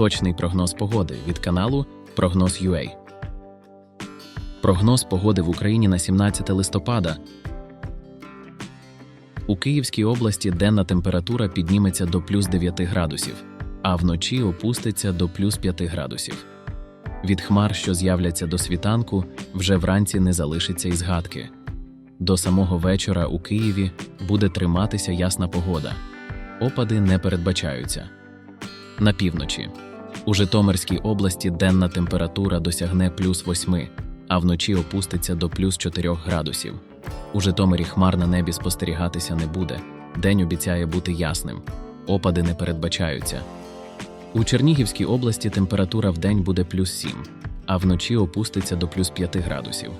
Точний прогноз погоди від каналу Прогноз UA. Прогноз погоди в Україні на 17 листопада. У Київській області денна температура підніметься до плюс 9 градусів, а вночі опуститься до плюс 5 градусів. Від хмар, що з'являться до світанку, вже вранці не залишиться й згадки. До самого вечора у Києві буде триматися ясна погода. Опади не передбачаються. На півночі. У Житомирській області денна температура досягне плюс 8, а вночі опуститься до плюс 4 градусів. У Житомирі хмар на небі спостерігатися не буде. День обіцяє бути ясним. Опади не передбачаються. У Чернігівській області температура вдень буде плюс 7, а вночі опуститься до плюс 5 градусів.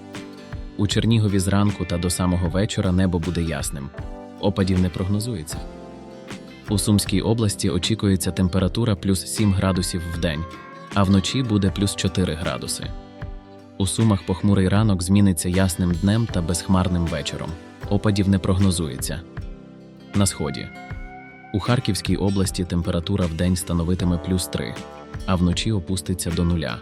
У Чернігові зранку та до самого вечора небо буде ясним. Опадів не прогнозується. У Сумській області очікується температура плюс 7 градусів в день, а вночі буде плюс 4 градуси. У Сумах похмурий ранок зміниться ясним днем та безхмарним вечором. Опадів не прогнозується. На сході. У Харківській області температура в день становитиме плюс 3, а вночі опуститься до нуля.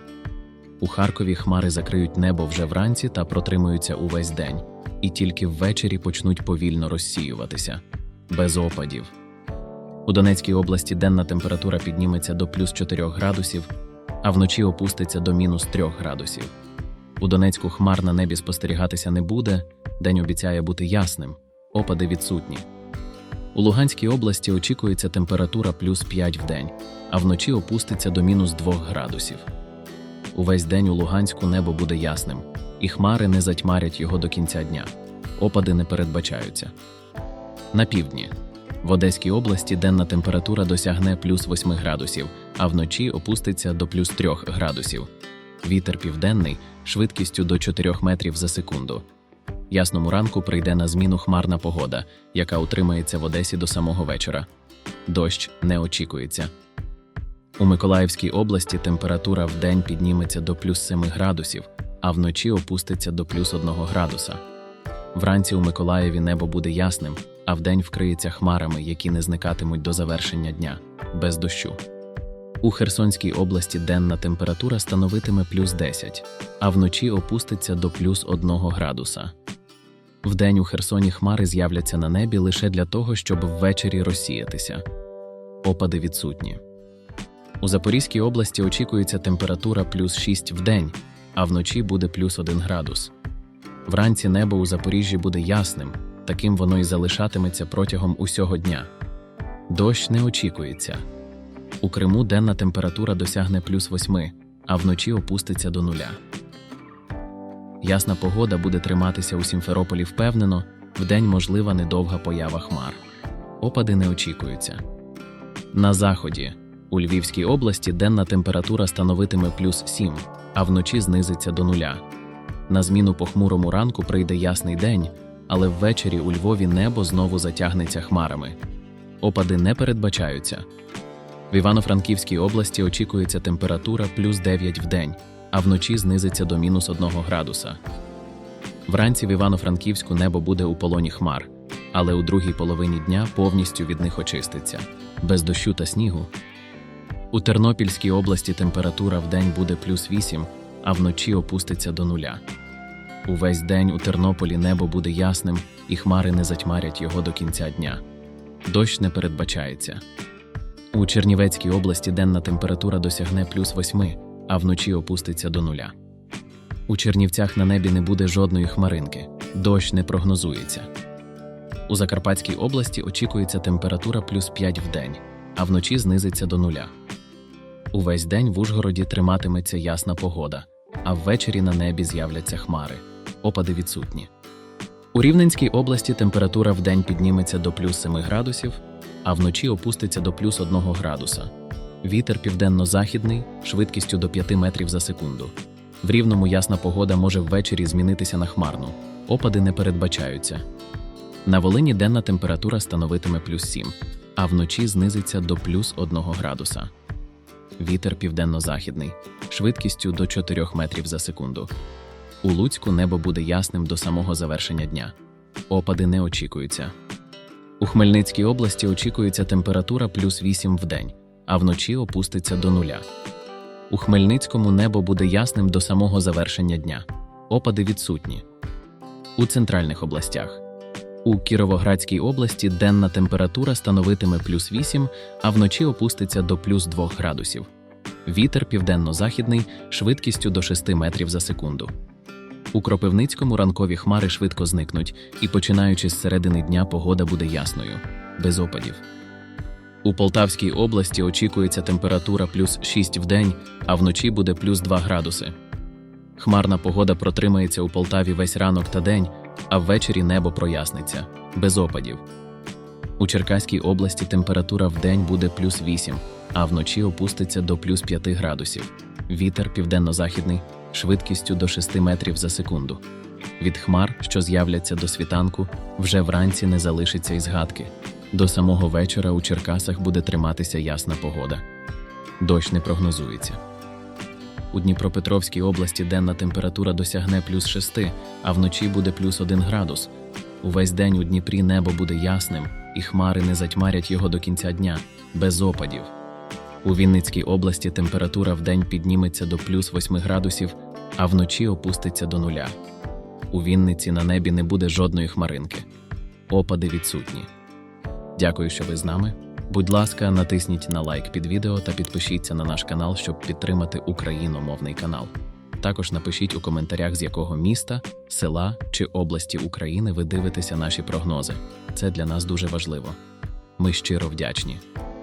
У Харкові хмари закриють небо вже вранці та протримуються увесь день, і тільки ввечері почнуть повільно розсіюватися, без опадів. У Донецькій області денна температура підніметься до плюс 4 градусів, а вночі опуститься до мінус 3 градусів. У Донецьку хмар на небі спостерігатися не буде, день обіцяє бути ясним, опади відсутні. У Луганській області очікується температура плюс 5 в день, а вночі опуститься до мінус 2 градусів. Увесь день у Луганську небо буде ясним, і хмари не затьмарять його до кінця дня. Опади не передбачаються. На півдні. В Одеській області денна температура досягне плюс 8 градусів, а вночі опуститься до плюс 3 градусів. Вітер південний швидкістю до 4 метрів за секунду. Ясному ранку прийде на зміну хмарна погода, яка утримається в Одесі до самого вечора. Дощ не очікується. У Миколаївській області температура в день підніметься до плюс 7 градусів, а вночі опуститься до плюс 1 градуса. Вранці у Миколаєві небо буде ясним, а вдень вкриється хмарами, які не зникатимуть до завершення дня, без дощу. У Херсонській області денна температура становитиме плюс 10, а вночі опуститься до плюс 1 градуса. Вдень у Херсоні хмари з'являться на небі лише для того, щоб ввечері розсіятися. Опади відсутні. У Запорізькій області очікується температура плюс 6 в день, а вночі буде плюс 1 градус. Вранці небо у Запоріжжі буде ясним, таким воно і залишатиметься протягом усього дня. Дощ не очікується. У Криму денна температура досягне плюс 8, а вночі опуститься до нуля. Ясна погода буде триматися у Сімферополі впевнено, вдень можлива недовга поява хмар. Опади не очікуються. На заході. У Львівській області денна температура становитиме плюс 7, а вночі знизиться до нуля. На зміну похмурому ранку прийде ясний день, але ввечері у Львові небо знову затягнеться хмарами. Опади не передбачаються. В Івано-Франківській області очікується температура плюс 9 в день, а вночі знизиться до мінус 1 градуса. Вранці в Івано-Франківську небо буде у полоні хмар, але у другій половині дня повністю від них очиститься, без дощу та снігу. У Тернопільській області температура в день буде плюс 8, а вночі опуститься до нуля. Увесь день у Тернополі небо буде ясним, і хмари не затьмарять його до кінця дня. Дощ не передбачається. У Чернівецькій області денна температура досягне плюс 8, а вночі опуститься до нуля. У Чернівцях на небі не буде жодної хмаринки, дощ не прогнозується. У Закарпатській області очікується температура плюс 5 в день, а вночі знизиться до нуля. Увесь день в Ужгороді триматиметься ясна погода, а ввечері на небі з'являться хмари. Опади відсутні. У Рівненській області температура в день підніметься до плюс 7 градусів, а вночі опуститься до плюс 1 градуса. Вітер південно-західний швидкістю до 5 метрів за секунду. В рівному ясна погода може ввечері змінитися на хмарну. Опади не передбачаються. На Волині денна температура становитиме плюс 7, а вночі знизиться до плюс 1 градуса. Вітер південно-західний швидкістю до 4 метрів за секунду. У Луцьку небо буде ясним до самого завершення дня. Опади не очікуються. У Хмельницькій області очікується температура плюс 8 в день, а вночі опуститься до нуля. У Хмельницькому небо буде ясним до самого завершення дня. Опади відсутні. У центральних областях. У Кіровоградській області денна температура становитиме плюс 8, а вночі опуститься до плюс 2 градусів. Вітер південно-західний швидкістю до 6 метрів за секунду. У Кропивницькому ранкові хмари швидко зникнуть, і починаючи з середини дня погода буде ясною, без опадів. У Полтавській області очікується температура плюс 6 в день, а вночі буде плюс 2 градуси. Хмарна погода протримається у Полтаві весь ранок та день, а ввечері небо проясниться, без опадів. У Черкаській області температура в день буде плюс 8, а вночі опуститься до плюс 5 градусів. Вітер південно-західний швидкістю до 6 метрів за секунду. Від хмар, що з'являться до світанку, вже вранці не залишиться й згадки. До самого вечора у Черкасах буде триматися ясна погода. Дощ не прогнозується. У Дніпропетровській області денна температура досягне плюс 6, а вночі буде плюс 1 градус. Увесь день у Дніпрі небо буде ясним, і хмари не затьмарять його до кінця дня, без опадів. У Вінницькій області температура в день підніметься до плюс 8 градусів, а вночі опуститься до нуля. У Вінниці на небі не буде жодної хмаринки. Опади відсутні. Дякую, що ви з нами. Будь ласка, натисніть на лайк під відео та підпишіться на наш канал, щоб підтримати україномовний канал. Також напишіть у коментарях, з якого міста, села чи області України ви дивитеся наші прогнози. Це для нас дуже важливо. Ми щиро вдячні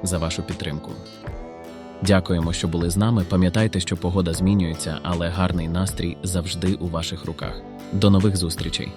за вашу підтримку. Дякуємо, що були з нами. Пам'ятайте, що погода змінюється, але гарний настрій завжди у ваших руках. До нових зустрічей!